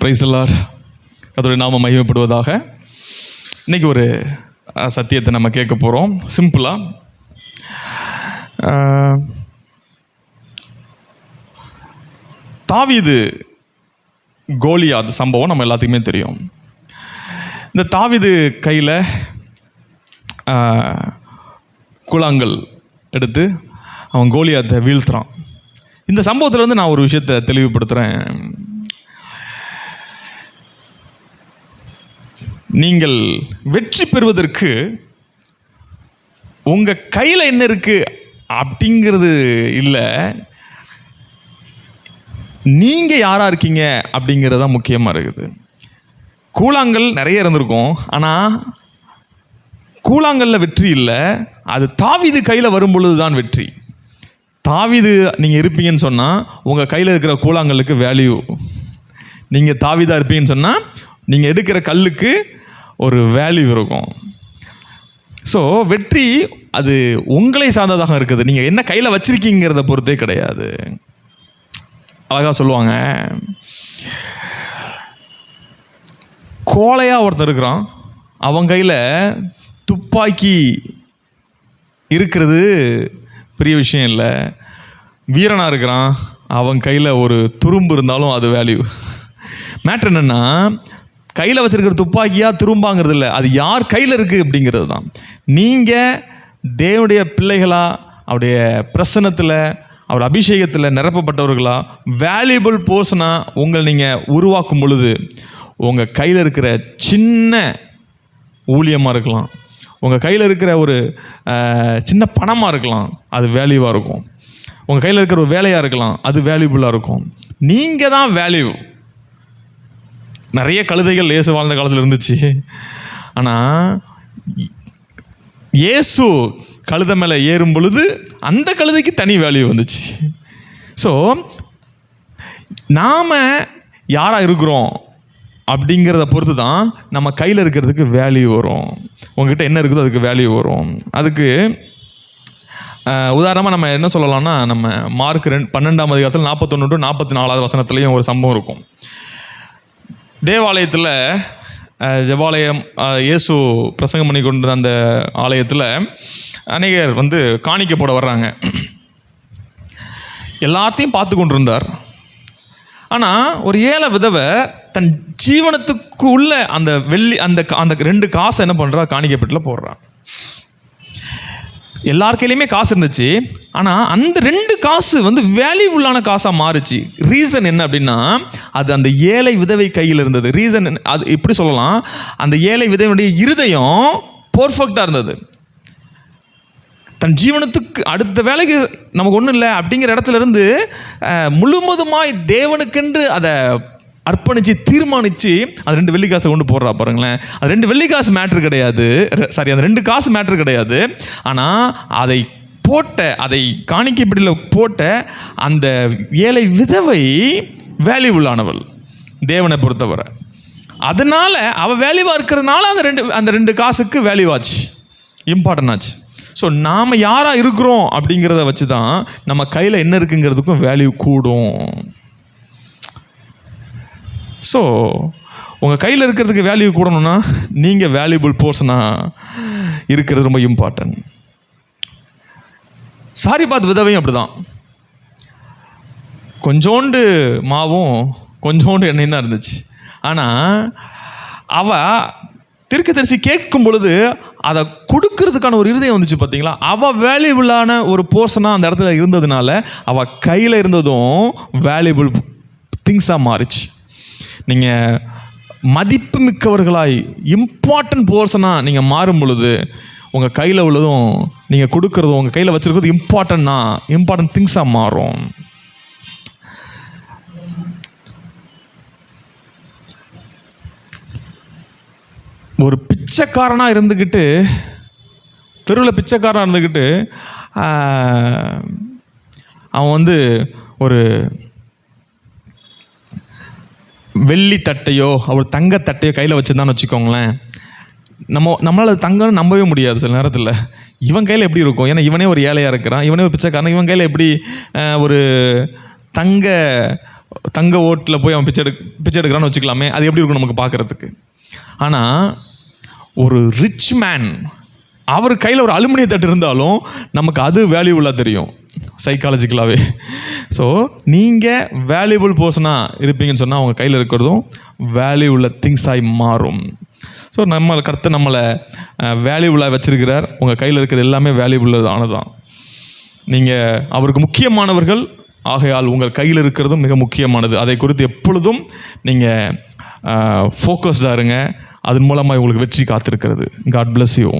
Price எல்லார் அதோடைய நாம மகிமைப்படுவதாக. இன்னைக்கு ஒரு சத்தியத்தை நம்ம கேட்க போகிறோம் சிம்பிளாக தாவிது கோலியாத் சம்பவம் நம்ம எல்லாத்துக்குமே தெரியும். இந்த தாவிது கையில் கூழாங்கல் எடுத்து அவன் கோலியாத்தை வீழ்த்துறான். இந்த சம்பவத்திலேருந்து நான் ஒரு விஷயத்தை தெளிவுபடுத்துகிறேன் நீங்கள் வெற்றி பெறுவதற்கு உங்கள் கையில் என்ன இருக்குது அப்படிங்கிறது இல்லை. நீங்கள் யாராக இருக்கீங்க அப்படிங்கிறது தான் முக்கியமாக இருக்குது. கூழாங்கல் நிறைய இருந்திருக்கும். ஆனால் கூழாங்கல்ல வெற்றி இல்லை. அது தாவிது கையில் வரும் பொழுது தான் வெற்றி. தாவிது நீங்கள் இருப்பீங்கன்னு சொன்னால் உங்கள் கையில் இருக்கிற கூழாங்கல்லுக்கு வேல்யூ நீங்கள் தாவிதாக இருப்பீங்கன்னு சொன்னால் நீங்கள் எடுக்கிற கல்லுக்கு ஒரு வேல்யூ இருக்கும். ஸோ வெற்றி அது உங்களை சார்ந்ததாக இருக்குது. நீங்கள் என்ன கையில் வச்சிருக்கீங்கிறத பொறுத்தே கிடையாது. அழகாக சொல்லுவாங்க. கோழையாக ஒருத்தர் இருக்கிறான். அவன் கையில் துப்பாக்கி இருக்கிறது பெரிய விஷயம் இல்லை. வீரனாக இருக்கிறான். அவன் கையில் ஒரு துரும்பு இருந்தாலும் அது வேல்யூ மேட்ரு என்னென்னா கையில் வச்சிருக்கிற துப்பாக்கியாக திரும்பாங்கிறது இல்லை. அது யார் கையில் இருக்குது அப்படிங்கிறது தான். நீங்கள் தேவனுடைய பிள்ளைகளாக அவருடைய பிரசனத்தில் அவர் அபிஷேகத்தில் நிரப்பப்பட்டவர்களாக வேல்யூபிள் போர்ஷனாக உங்களை நீங்கள் உருவாக்கும் பொழுது உங்கள் கையில் இருக்கிற சின்ன ஊழியமாக இருக்கலாம். உங்கள் கையில் இருக்கிற ஒரு சின்ன பணமாக இருக்கலாம். அது வேல்யூவாக இருக்கும். உங்கள் கையில் இருக்கிற ஒரு வேலையாக இருக்கலாம். அது வேல்யூபுல்லாக இருக்கும். நீங்கள் தான் வேல்யூ நிறைய கழுதைகள் இயேசு வாழ்ந்த காலத்தில் இருந்துச்சு. ஆனால் இயேசு கழுதை மேலே ஏறும் பொழுது அந்த கழுதைக்கு தனி வேல்யூ வந்துச்சு. ஸோ நாம் யாராக இருக்கிறோம் அப்படிங்கிறத பொறுத்து தான் நம்ம கையில் இருக்கிறதுக்கு வேல்யூ வரும். உங்ககிட்ட என்ன இருக்குதோ அதுக்கு வேல்யூ வரும். அதுக்கு உதாரணமாக நம்ம என்ன சொல்லலாம்னா நம்ம மார்க் ரெண்டு பன்னெண்டாம் அதிகாரத்தில் நாற்பத்தொன்று டு நாற்பத்தி நாலாவது வசனத்துலேயும் ஒரு சம்பவம் இருக்கும். தேவாலயத்தில் ஜபாலயம் இயேசு பிரசங்கம் பண்ணி கொண்டு அந்த ஆலயத்தில் அநேகர் வந்து காணிக்க போட வர்றாங்க. எல்லாத்தையும் பார்த்து கொண்டிருந்தார். ஆனால் ஒரு ஏழை விதவை தன் ஜீவனத்துக்கு உள்ள அந்த வெள்ளி அந்த கா- அந்த ரெண்டு காசை என்ன பண்ணுறா காணிக்கப்பட்டில் போடுறான் எல்லார் கையிலையுமே காசு இருந்துச்சு. ஆனால் அந்த ரெண்டு காசு வந்து வேல்யூபுல்லான காசாக மாறுச்சு. ரீசன் என்ன அப்படின்னா அது அந்த ஏழை விதவை கையில் இருந்தது. ரீசன் அது எப்படி சொல்லலாம்? அந்த ஏழை விதவையுடைய இருதயம் பர்ஃபெக்டாக இருந்தது. தன் ஜீவனத்துக்கு அடுத்த வேலைக்கு நமக்கு ஒன்றும் இல்லை அப்படிங்கிற இடத்துல இருந்து முழுவதுமாய் தேவனுக்கென்று அதை அர்ப்பணித்து தீர்மானித்து அது ரெண்டு வெள்ளி காசை கொண்டு போடுறா பாருங்களேன். அது ரெண்டு வெள்ளி காசு மேட்ரு கிடையாது. சாரி அந்த ரெண்டு காசு மேட்ரு கிடையாது. ஆனால் அதை போட்ட அதை காணிக்கைப்படியில் போட்ட அந்த ஏழை விதவை வேல்யூபுல்லானவள் தேவனை பொறுத்தவரை. அதனால் அவள் வேல்யூவாக இருக்கிறதுனால அந்த ரெண்டு அந்த ரெண்டு காசுக்கு வேல்யூ ஆச்சு. ஆச்சு. ஸோ நாம் யாராக இருக்கிறோம் அப்படிங்கிறத வச்சு தான் நம்ம கையில் என்ன இருக்குங்கிறதுக்கும் வேல்யூ கூடும். ஸோ உங்கள் கையில் இருக்கிறதுக்கு வேல்யூ கூடணும்னா நீங்கள் வேல்யூபிள் போர்ஷனாக இருக்கிறது ரொம்ப இம்பார்ட்டன்ட் சாரி பாத் விதவையும் அப்படிதான். கொஞ்சோண்டு மாவும் கொஞ்சோண்டு எண்ணெயும் தான் இருந்துச்சு. ஆனால் அவ தரிசி கேட்கும் பொழுது அதை கொடுக்கறதுக்கான ஒரு இருதயம் வந்துச்சு பார்த்தீங்களா அவள் வேல்யூபிளான ஒரு போர்ஷனாக அந்த இடத்துல இருந்ததுனால அவள் கையில் இருந்ததும் வேல்யூபிள் திங்ஸாக மாறிச்சு. நீங்கள் மதிப்பு மிக்கவர்களாய் இம்பார்ட்டன்ட் போர்ஷனாக நீங்கள் மாறும் பொழுது உங்கள் கையில் உள்ளதும் நீங்கள் கொடுக்குறதும் உங்கள் கையில் வச்சுருக்கிறது இம்பார்ட்டன்னா இம்பார்ட்டன்ட் திங்ஸாக மாறும். ஒரு பிச்சைக்காரனாக இருந்துக்கிட்டு தெருவில் பிச்சைக்காரனாக இருந்துக்கிட்டு அவன் வந்து ஒரு வெள்ளி தட்டையோ அவர் தங்க தட்டையோ கையில் வச்சுருந்தான்னு வச்சுக்கோங்களேன். நம்ம நம்மளால் அது தங்கம்னு நம்பவே முடியாது சில நேரத்தில். இவன் கையில் எப்படி இருக்கும்? ஏன்னா இவனே ஒரு ஏழையாக இருக்கிறான். இவனே ஒரு பிச்சைக்காரன். இவன் கையில் எப்படி ஒரு தங்க தங்க ஓட்டில் போய் அவன் பிச்சை எடு பிச்சை எடுக்கிறான்னு வச்சுக்கலாமே. அது எப்படி இருக்கும் நமக்கு பார்க்குறதுக்கு ஆனால் ஒரு ரிச் மேன் அவர் கையில் ஒரு அலுமினிய தட்டு இருந்தாலும் நமக்கு அது வேல்யூபுல்லாக தெரியும். சைக்காலஜிக்கலாகவே ஸோ நீங்கள் வேல்யூபிள் பர்சனாக இருப்பீங்கன்னு சொன்னால் அவங்க கையில் இருக்கிறதும் வேல்யூ உள்ள திங்ஸாகி மாறும். ஸோ நம்ம கருத்து நம்மளை வேல்யூபுளாக வச்சுருக்கிறார். உங்கள் கையில் இருக்கிறது எல்லாமே வேல்யூபுல்லானதான் நீங்கள் அவருக்கு முக்கியமானவர்கள் ஆகையால் உங்கள் கையில் இருக்கிறதும் மிக முக்கியமானது. அதை குறித்து எப்பொழுதும் நீங்கள் ஃபோக்கஸ்டாக இருங்க. அதன் மூலமாக உங்களுக்கு வெற்றி காத்திருக்கிறது. God bless you